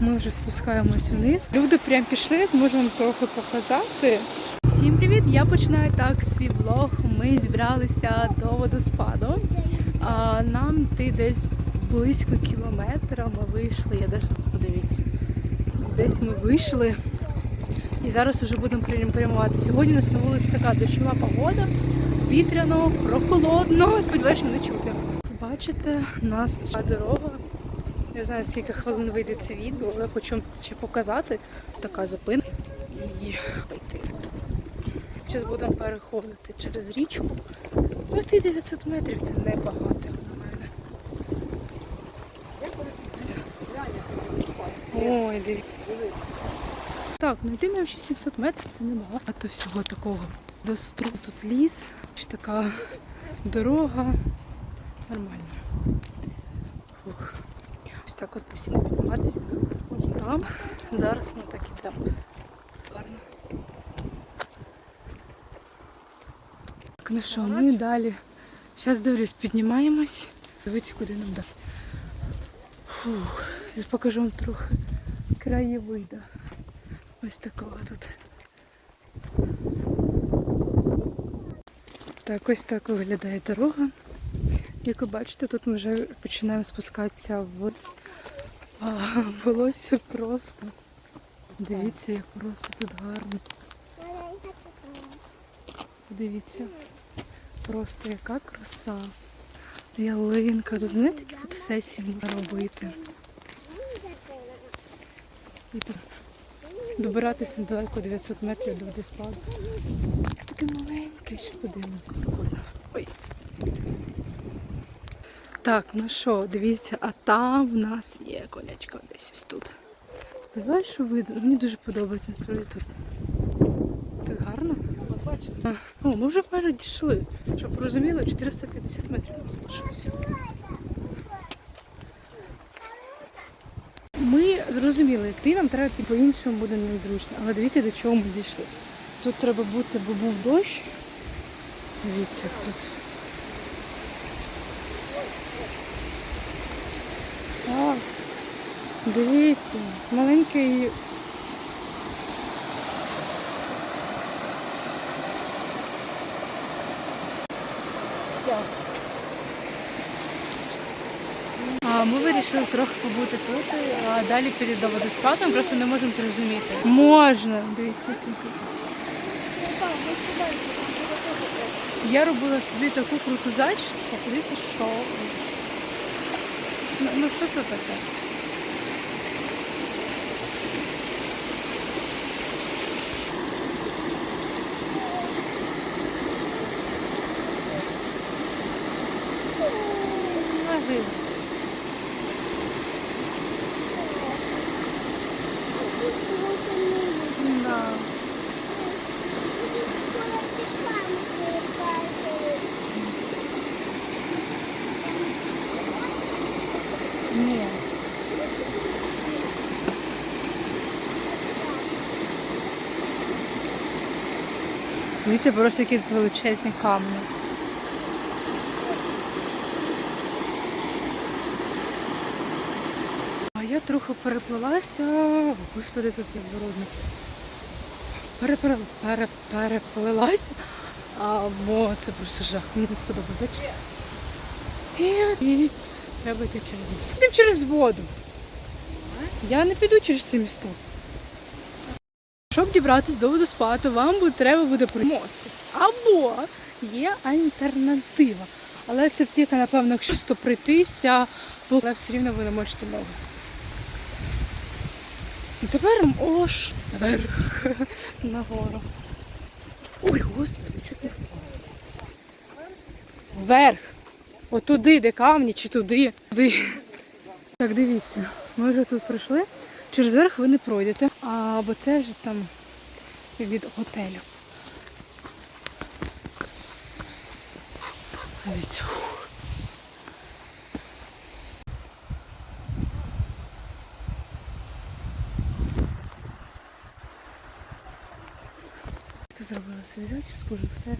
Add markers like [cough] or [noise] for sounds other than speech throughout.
ми вже спускаємось вниз. Люди прям пішли, зможу вам трохи показати. Всім привіт! Я починаю так свій влог. Ми зібралися до водоспаду. А, нам йти десь близько кілометра. Ми вийшли. Я навіть подивіться. Десь ми вийшли. І зараз вже будемо прям- прямувати. Сьогодні у нас на вулиці така дощова погода, вітряно, прохолодно. Сподіваюся, не чути. Бачите, у нас дорога. Не знаю, скільки хвилин вийде це відео, але хочу вам ще показати. Така зупинка і пойти. Зараз будемо переходити через річку. Пройти 900 метрів це небагато, на мене. Ой, дивіться. Так, ну йти нам ще 700 метрів, це небагато. А то всього такого до стру. Тут ліс, така дорога. Нормально. Ось так ось всі підніматися. Ось там. Зараз ми так ідемо. Гарно. Так, ну що, ми далі. Зараз дивлюсь, піднімаємось. Дивіться, куди нам дасть. Фух. Зараз покажу вам трохи краєвида. Ось такого тут. Так, ось так виглядає дорога. Як ви бачите, тут ми вже починаємо спускатися. А, волосся просто. Дивіться, як просто тут гарно. Дивіться. Просто яка краса. Ялинка. Тут знаєте, такі фотосесії можна робити. І тут добиратися недалеко 900 метрів до водоспаду. Таке маленьке, ще подивимо, прикольно. Ой. Так, ну що, дивіться, а там в нас є конячка десь ось тут. Сподіваюсь, що видно. Мені дуже подобається насправді тут. Так гарно. О, ми вже майже дійшли. Щоб ви розуміли, 450 метрів нам залишилося. Ми зрозуміли, йти нам треба по-іншому буде незручно. Але дивіться, до чого ми дійшли. Тут треба бути, бо був дощ. Дивіться, як тут. Так. Дивіться, маленький. А, Ми вирішили трохи побути тут, а далі перед до водоспадом, просто не можемо зрозуміти. Можна, дивіться. Я робила собі таку круту зачіску, дивіться, що. Ну, ну що це таке? Ага. Да. Ні. Дивіться, просто які величезні камні. А я трохи переплилася. Господи, тут як. Пере... Переплилася. А, бо це просто жах. Мені не сподобалося. І, і треба йти через місто. Йдемо через воду. Я не піду через це місто. Щоб дібратися до водоспаду, вам треба буде примости. Або є альтернатива. Але це втіка, напевно, якщо пройтися, бо все рівно ви не можете ноги. І тепер ош вверх [laughs] нагору. Ой, господи, чуть не впав. Вверх. Отуди, де камні, чи туди. туди. Так, дивіться, ми вже тут пройшли. Через верх ви не пройдете, а, бо це ж там від готелю. Дивіться. фух. Зробила собі зачіску, вже все.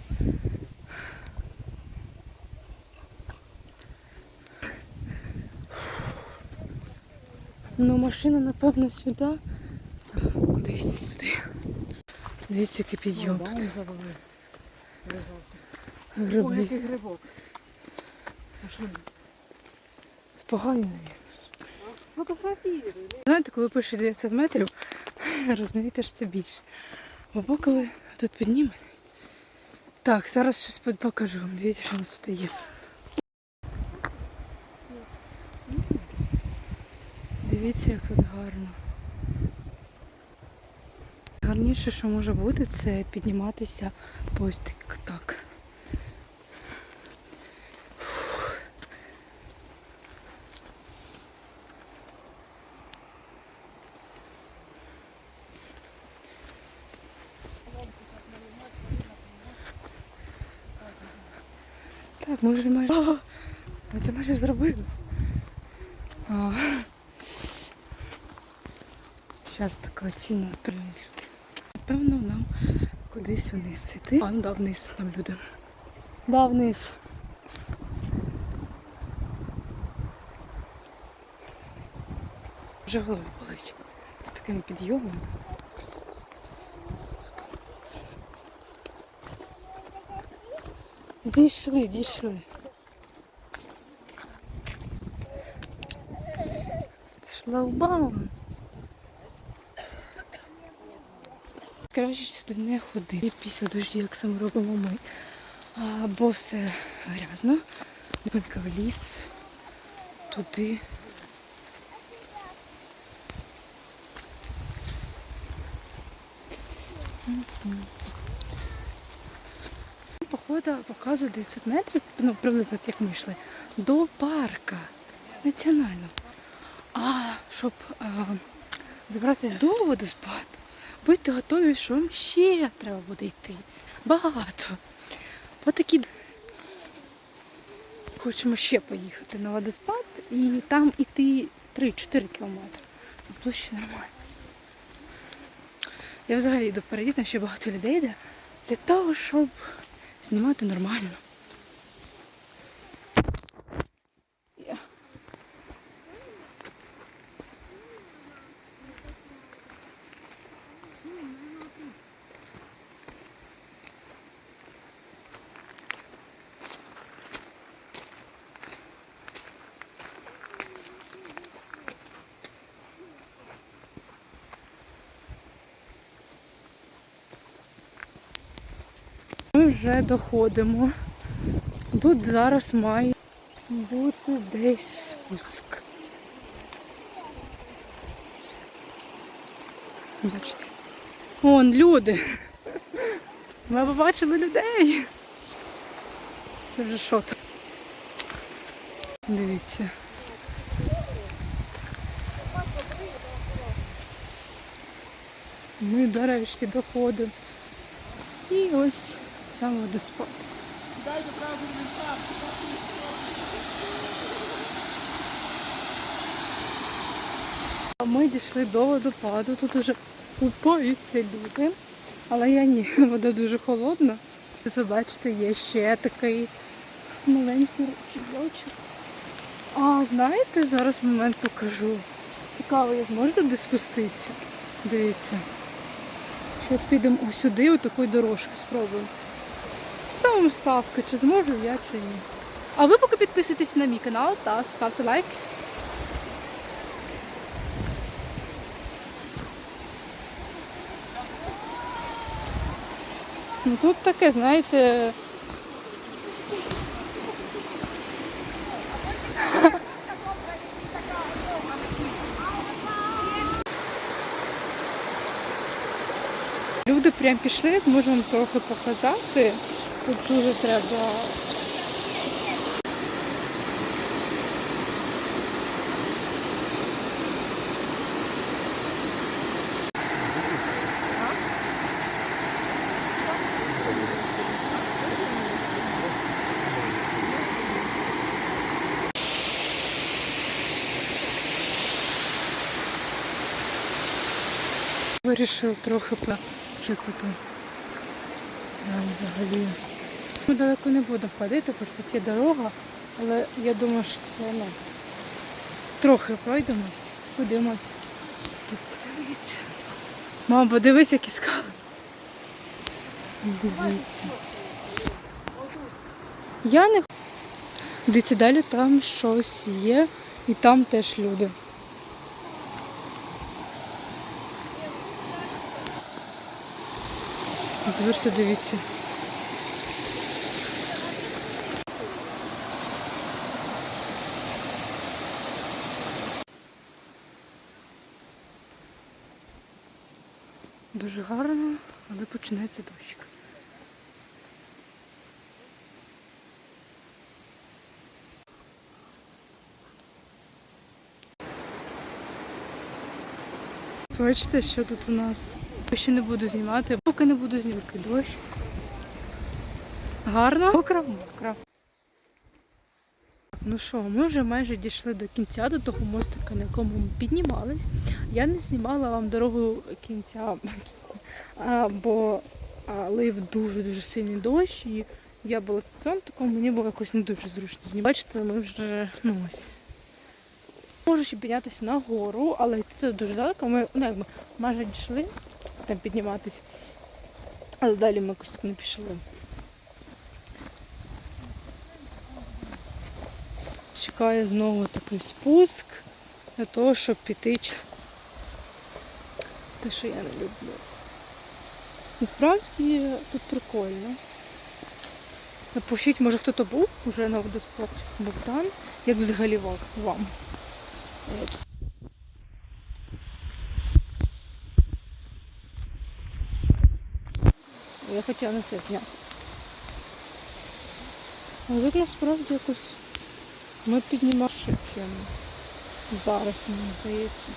Ну, машина, напевно, сюди. Кудись сюди. Дивіться, який підйом тут. Гриби. який грибок. А що? Погані. Сфотографіруй. Знаєте, коли пише 900 метрів, [laughs] розумієте, що це більше. Або коли тут підніме. Так, зараз щось покажу вам. Дивіться, що у нас тут є. Дивіться, як тут гарно. Гарніше, що може бути, це підніматися по ось так. так. Так, ми вже майже. О, ми це майже зробили. А. Зараз така ціна. Напевно, нам кудись вниз йти. А, ну да, вниз нам люди. Да, вниз. Вже голова болить. З таким підйомом. Дійшли, дійшли. Шлагбаум. Краще сюди не ходити після дождів, як саме робимо ми. А, бо все грязно. Дмитка в ліс, туди. Походу показує 900 метрів, ну приблизно як ми йшли, до парка національного. А щоб а, добратися до водоспаду, будьте готові, що вам ще треба буде йти. Багато. Отакі. Хочемо ще поїхати на водоспад і там іти 3-4 кілометри. Тут ще нормально. Я взагалі йду впереді, там ще багато людей йде для того, щоб знімати нормально. Ми вже доходимо. Тут зараз має бути десь спуск. Бачите. Вон люди. Ми побачили людей. Це вже що тут? Дивіться. Ми нарешті доходимо. І ось сам водоспад. А Ми дійшли до водопаду. Тут вже купаються люди. Але я ні, [laughs] вода дуже холодна. Тут ви бачите, є ще такий маленький ручейочок. А знаєте, зараз момент покажу. Цікаво, як можна туди спуститися. Дивіться. Зараз підемо сюди, отакою дорожкою спробуємо. Ставимо ставки, чи зможу я, чи ні. А ви поки підписуйтесь на мій канал та ставте лайк. Ну тут таке, знаєте. [laughs] Люди прям пішли, зможу вам трохи показати. Тут дуже треба. Вирішив трохи почекати. Там взагалі. Ми далеко не будемо ходити, просто це дорога, але я думаю, що це ну, трохи пройдемось. Подивимось. Подивіться. Мама, подивись, які скали. Дивіться. Я не Дивіться, далі там щось є, і там теж люди. Дивіться, дивіться. Дуже гарно, але починається дощик. Бачите, що тут у нас? Ще не буду знімати, поки не буду знімати дощ. Гарно? Мокро, мокро. Ну що, ми вже майже дійшли до кінця, до того мостика, на якому ми піднімались. Я не знімала вам дорогу кінця, бо лив дуже-дуже сильний дощ, і я була в цьому такому, мені було якось не дуже зручно знімати. Бачите, ми вже ну ось. Можу ще піднятися на гору, але йти туди дуже далеко. Ми ну, якби, майже дійшли там підніматись, але далі ми якось так не пішли. Чекає знову такий спуск для того, щоб піти. Те, що я не люблю. Насправді тут прикольно. Напишіть, може хто-то був уже на водоспаді Богдан, як взагалі вам-. Я хотіла на це зняти. Але тут насправді якось ми піднімали ще. Зараз, мені здається.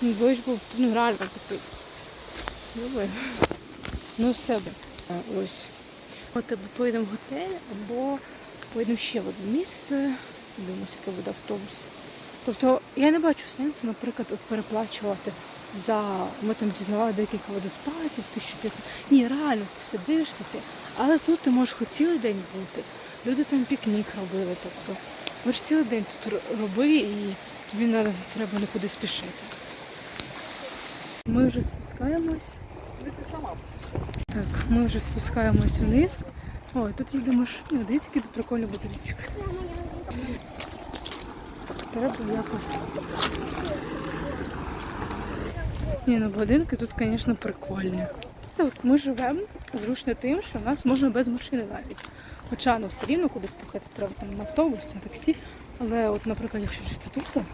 Ну, Дощ був ну, реально такий. Любий. Ну все. Ось. От або поїдемо в готель, або поїдемо ще в одне місце. Дивимося, яке буде автобус. Тобто я не бачу сенсу, наприклад, от переплачувати за. Ми там дізнавали декілька водоспадів, 1500. Ні, реально, ти сидиш ти це. Але тут ти можеш хоч цілий день бути. Люди там пікнік робили. Тобто, можеш цілий день тут роби і тобі треба нікуди спішити. Вже спускаємось. Сама? Так, ми вже спускаємось вниз. Ой, тут їде машина, дивіться, який тут прикольний будиночок. Треба якось. Ні, ну будинки тут, звісно, прикольні. Так, ми живемо зручно тим, що в нас можна без машини навіть. Хоча ну, все рівно кудись поїхати треба там на автобус, на таксі. Але от, наприклад, якщо жити тут,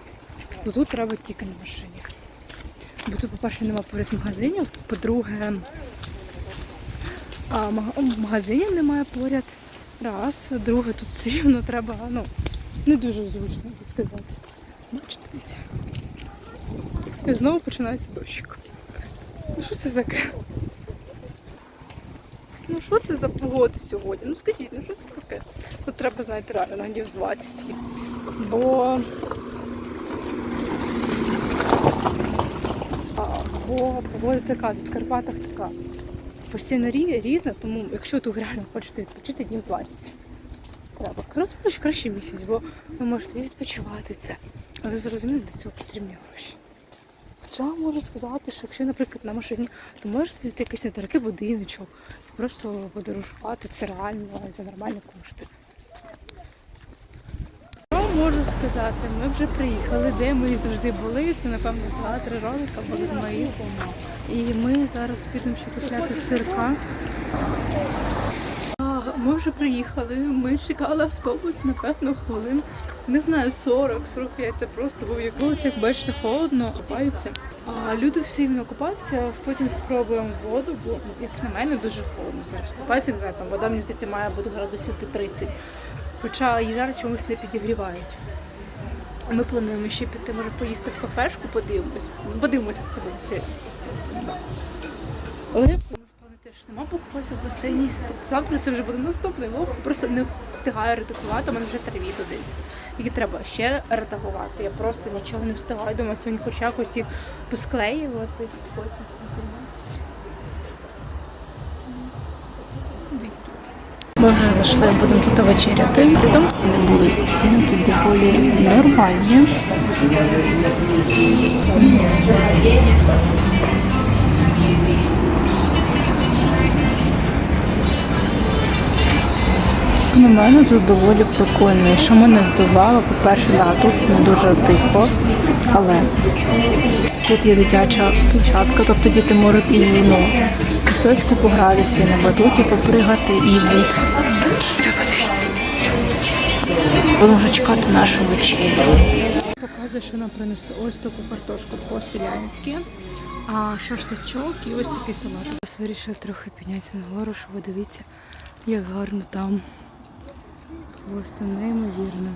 то тут треба тільки на машині. Бо тут, по-перше, немає поряд магазинів, по-друге, а мага- магазинів немає поряд. Раз. Друге, тут все рівно [laughs] треба, ну, не дуже зручно би сказати. Бачите десь. І знову починається дощик. Ну що це таке? Ну що це за погода сьогодні? Ну скажіть, ну що це таке? Тут треба, знаєте, реально на днів 20. Бо. А, Бо погода така, тут в Карпатах така постійно рі- різна, тому якщо тут реально хочете відпочити днів 20, треба. Розумію, краще місяць, бо ви можете і відпочивати це. Але зрозуміло, для цього потрібні гроші. Хоча можу сказати, що якщо, наприклад, на машині, то може знайти якийсь недорогий будиночок, просто подорожувати, це реально за нормальні кошти. Можу сказати? Ми вже приїхали, де ми завжди були. Це, напевно, два-три ролика були мої. І ми зараз підемо ще купляти сирка. Ми вже приїхали, ми чекали автобус, напевно, хвилин. Не знаю, 40-45, це просто був як вулиця, як бачите, холодно, купаються. А люди всі рівно купаються, потім спробуємо воду, бо як на мене дуже холодно зараз. Купатися, не знаю, там вода мені здається має бути градусів під 30. Хоча її зараз чомусь не підігрівають. Ми плануємо ще піти, може поїсти в кафешку, подивимось. Подивимося, як це буде да. Але у нас плани теж нема покупатися в басейні. Тобто завтра це вже буде наступний влог. Просто не встигаю редагувати, у мене вже три десь. Які треба ще редагувати. Я просто нічого не встигаю. Думаю, сьогодні хоч якось їх посклеювати. Ми вже зайшли, будемо тут вечеряти. Не були ціни тут доволі нормальні. На мене тут доволі прикольно. І що мене здивувало, по-перше, да, тут не дуже тихо, але тут є дитяча площадка, тобто діти можуть і ну, пісочку погратися, і на батуті попригати, і в Будемо вже чекати нашу вечерю. Показує, що нам принесли ось таку картошку по-селянськи, а шашличок і ось такий салат. Зараз вирішили трохи піднятися нагору, щоб ви дивіться, як гарно там. Просто неймовірно.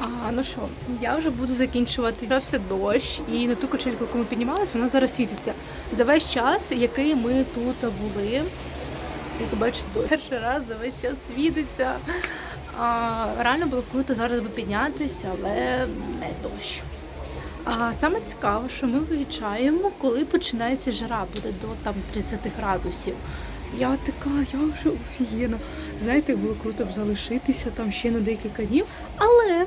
А, ну що, я вже буду закінчувати. Почався дощ, і на ту качельку, яку ми піднімалися, вона зараз світиться. За весь час, який ми тут були, як ви бачите, перший раз за весь час світиться. А, реально було круто зараз би піднятися, але не дощ. А саме цікаве, що ми виїжджаємо, коли починається жара, буде до там 30 градусів. Я така, я вже офігенно. Знаєте, було круто б залишитися там ще на декілька днів, але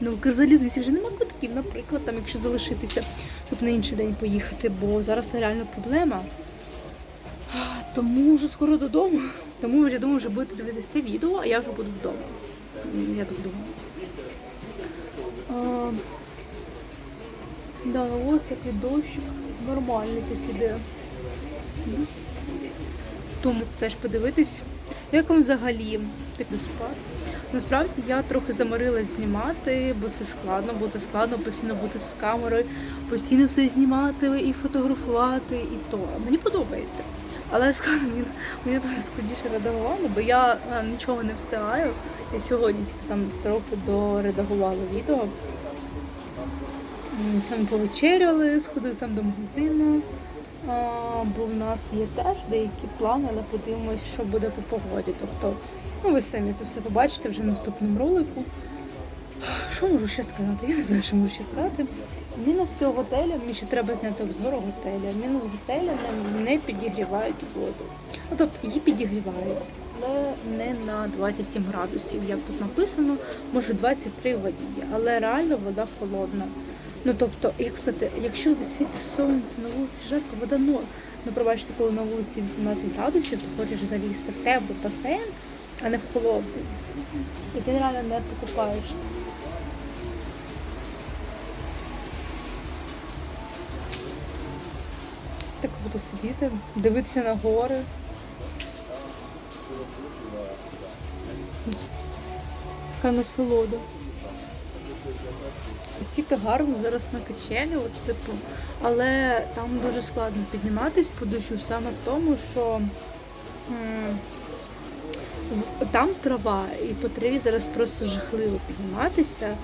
на Укрзалізниці вже нема квитків, наприклад, там, якщо залишитися, щоб на інший день поїхати, бо зараз реально проблема. Тому вже скоро додому. Тому вже думаю, вже будете дивитися відео, а я вже буду вдома. Я так думаю. Да, ось такий дощик нормальний так іде. Тому теж подивитись, як вам взагалі такий спад. Насправді я трохи заморилась знімати, бо це складно, бо це складно постійно бути з камерою, постійно все знімати і фотографувати, і то. Мені подобається. Але складно мені, мені складніше редагувати, бо я е, нічого не встигаю. Я сьогодні тільки там трохи доредагувала відео. Це ми повечеряли, сходили там до магазину. Бо в нас є теж деякі плани, але подивимось, що буде по погоді. Тобто, ну ви самі це все побачите вже в наступному ролику. Що можу ще сказати? Я не знаю, що можу ще сказати. Мінус цього готеля, мені ще треба зняти обзор готеля. Мінус готеля не, не підігрівають воду. Ну тобто її підігрівають, але не на 27 градусів, як тут написано, може 23 в воді, але реально вода холодна. Ну тобто, як сказати, якщо світить сонце на вулиці жарко, вода ну, ну пробачте, коли на вулиці 18 градусів, то хочеш залізти в теплий басейн, а не в холодний. І ти реально не покупаєш. Так буду сидіти, дивитися на гори. Така насолода. Стільки гарно зараз на качелі, от, типу, але там дуже складно підніматись по дощу саме в тому, що там трава, і по траві зараз просто жахливо підніматися.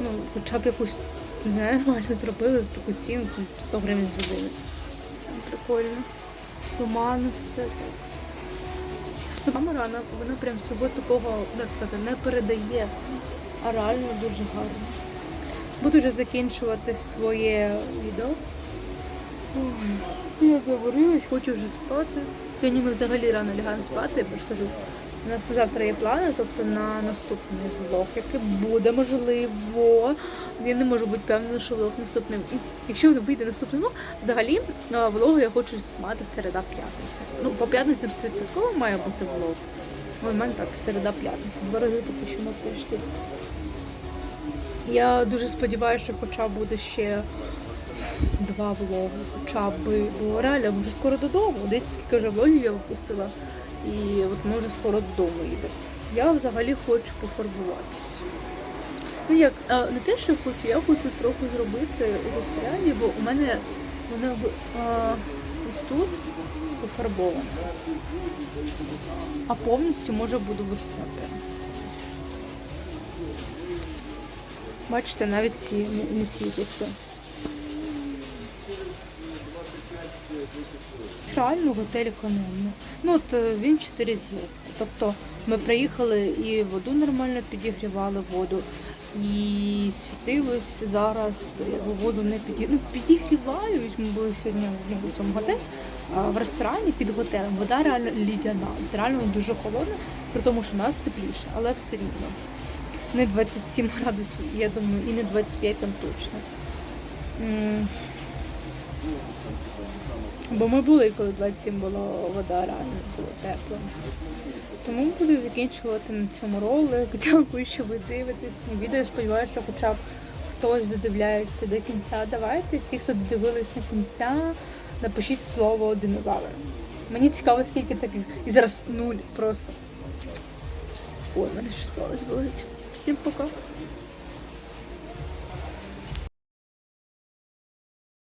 Ну, хоча б якусь не знаю, нормально зробили за таку ціну, 100 гривень з години. Прикольно. Туман, все так. Ну, Камера, вона, вона прям всього такого як сказати, не передає, а реально дуже гарно. Буду вже закінчувати своє відео. Ой, Я говорилась, хочу вже спати. Сьогодні ми взагалі рано лягаємо спати, бо ж кажу, у нас завтра є плани, тобто на наступний влог, який буде можливо. Я не можу бути певна, що влог наступний. Якщо вийде наступний влог, взагалі а, влог я хочу знімати середа п'ятниця. Ну, по п'ятницям 100% має бути влог. Ну, У мене так, середа п'ятниця. Два рази поки що на тиждень. Я дуже сподіваюся, що хоча буде ще два влоги, хоча б, бо реально вже скоро додому. Десь скільки вже влогів я випустила, і от ми вже скоро додому їдемо. Я взагалі хочу пофарбуватися. Ну як, не те, що хочу, я хочу трохи зробити у розпоряді, бо у мене вона ось тут пофарбована. А повністю може буду весна Бачите, навіть ці не- світяться. Реально готель економний. Ну от е, він 4 зірки. Тобто ми приїхали і воду нормально підігрівали воду, і світилось зараз, воду не підігрівають. Ну, підігрівають. Ми були сьогодні в цьому готелі, а, в ресторані під готелем вода реально лідяна. Реально дуже холодна, при тому, що у нас тепліше, але все рівно. Не 27 градусів, я думаю, і не 25 там точно. Бо ми були, коли 27 було вода, реально було тепло. Тому буду закінчувати на цьому ролик. [laughs] Дякую, що ви дивитесь відео. Я сподіваюся, що хоча б хтось додивляється до кінця. Давайте, ті, хто додивились на кінця, напишіть слово динозавр. Мені цікаво, скільки таких. І зараз нуль просто. Ой, мене щось болить. Всім пока.